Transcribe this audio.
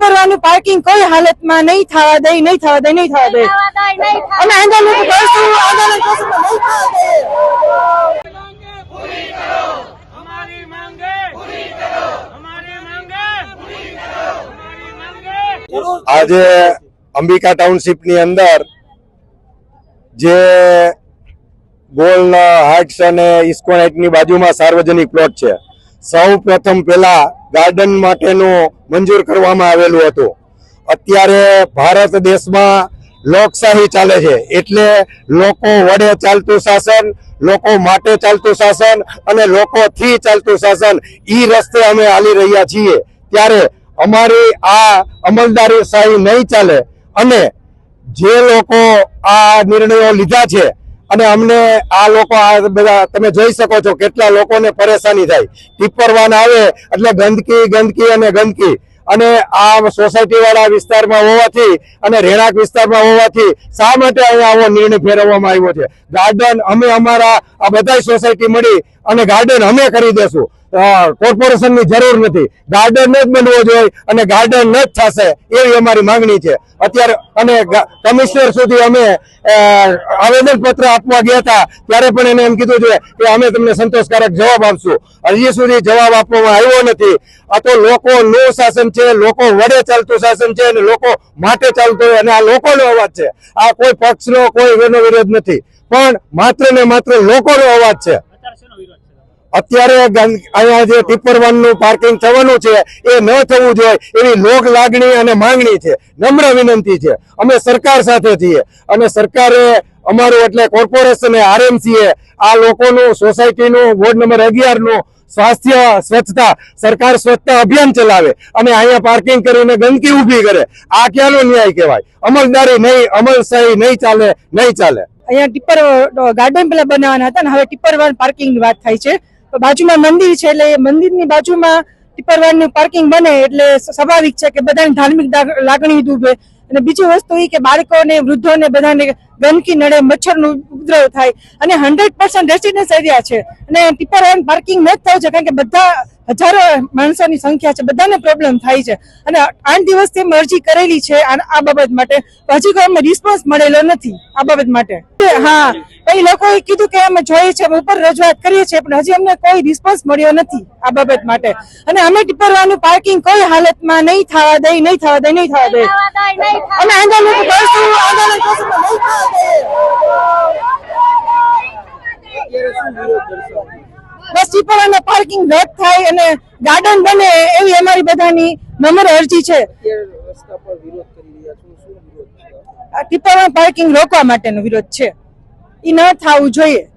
ઉતરવાનું parking કોઈ હાલતમાં નહીં થવા દે, નહીં થવા દે, નહીં થવા દે. અમે આંદોલન આજે અંબિકા ટાઉનશીપની અંદર જે ગોલ્ડ હાઇટ્સ અને ઇસ્કોન હાઇટની બાજુમાં સાર્વજનિક પ્લોટ છે. સૌ પ્રથમ પેલા ગાર્ડન માટેનું મંજૂર કરવામાં આવેલું હતું. અત્યારે ભારત દેશમાં લોકશાહી ચાલે છે. એટલે લોકો વડે ચાલતું શાસન, લોકો માટે ચાલતું શાસન અને લોકોથી ચાલતું શાસન, ઈ રસ્તે અમે હાલી રહ્યા છીએ. ત્યારે અમારી આ અમલદારી શાહી નહીં ચાલે. અને જે લોકો આ નિર્ણયો લીધા છે અને અમને આ લોકો આ બધા તમે જોઈ શકો છો કેટલા લોકોને પરેશાની થાય. ટીપર વાન આવે એટલે ગંદકી ગંદકી અને ગંદકી. અને આ સોસાયટી વાળા વિસ્તારમાં હોવાથી અને રહેણાંક વિસ્તારમાં હોવાથી શા માટે અહીંયા આવો નિર્ણય ફેરવવામાં આવ્યો છે? ગાર્ડન, અમે અમારા આ બધા સોસાયટી મળી અને ગાર્ડન અમે કરી દેશું. કોર્પોરેશનની જરૂર નથી. ગાર્ડન જ બનવો જોઈએ અને ગાર્ડન જ થશે એવી અમારી માંગણી છે. અત્યારે અને કમિશનર સુધી અમે આવેદન પત્ર આપવા ગયા હતા. ત્યારે પણ એને એમ કીધું છે કે અમે તમને સંતોષકારક જવાબ આપશું. હજી સુધી જવાબ આપવામાં આવ્યો નથી. આ તો લોકો નું શાસન છે, લોકો વડે ચાલતું શાસન છે અને લોકો માટે ચાલતું હોય અને આ લોકોનો અવાજ છે. આ કોઈ પક્ષનો, કોઈ એનો વિરોધ નથી. પણ માત્ર ને માત્ર લોકોનો અવાજ છે. અત્યારે અહીંયા જે ટિપ્પર વનનું પાર્કિંગ થવાનું છે, એ ન થવું જોઈએ, એવી લોક લાગણી અને માંગણી છે. નમ્ર વિનંતી છે. અમે સરકાર સાથે છીએ. અને સરકારે અમારું એટલે કોર્પોરેશન આરએમસીએ આ લોકોનું, સોસાયટીનું, વોર્ડ નંબર અગિયારનું સ્વાસ્થ્ય સ્વચ્છતા, સરકાર સ્વચ્છતા અભિયાન ચલાવે. અને અહીંયા પાર્કિંગ કરીને ગંદકી ઊભી કરે. આ ક્યાંનો ન્યાય કહેવાય? અમલદારી નહીં અમલશાહી નહીં ચાલે નહીં ચાલે. અહીંયા ટીપર ગાર્ડન પેલા બનાવવાના હતા ને, હવે ટીપર વન પાર્કિંગની વાત થાય છે. બાજુમાં મંદિર છે એટલે મંદિરની બાજુમાં ટીપર વાનનું પાર્કિંગ બને એટલે સ્વાભાવિક છે કે બધાની ધાર્મિક લાગણી ડૂબે અને બીજી વસ્તુ એ કે બાળકોને, વૃદ્ધોને બધાને ગંદકી નડે, મચ્છરનો ઉપદ્રવ થાય. અને હંડ્રેડ પર્સન્ટ રેસિડેન્સ એરિયા છે. અને ટીપર વાન પાર્કિંગ ન જ થવું છે કારણ કે બધા હજારો માણસોની સંખ્યા છે. બધાને પ્રોબ્લેમ થાય છે. અને આઠ દિવસથી અમે અરજી કરેલી છે આ બાબત માટે. હજી કોઈ અમને રિસ્પોન્સ મળેલો નથી આ બાબત માટે. હા. એ લોકોએ કીધું કે અમે જોઈએ છે ઉપર રજૂઆત કરીએ છીએ પણ હજી અમને કોઈ રિસ્પોન્સ મળ્યો નથી આ બાબત માટે. અને અમે ટીપરવાનું પાર્કિંગ કોઈ હાલતમાં નહીં થવા દે નહીં થવા દે નહીં થવા દે. અમે આંદોલન કરશું કરશું બસ ટીપરવાના પાર્કિંગ રદ થાય અને ગાર્ડન બને એવી અમારી બધાની નમ્ર અરજી છે. આ ટીપરવાના પાર્કિંગ રોકવા માટેનો વિરોધ છે. એ ન થવું જોઈએ.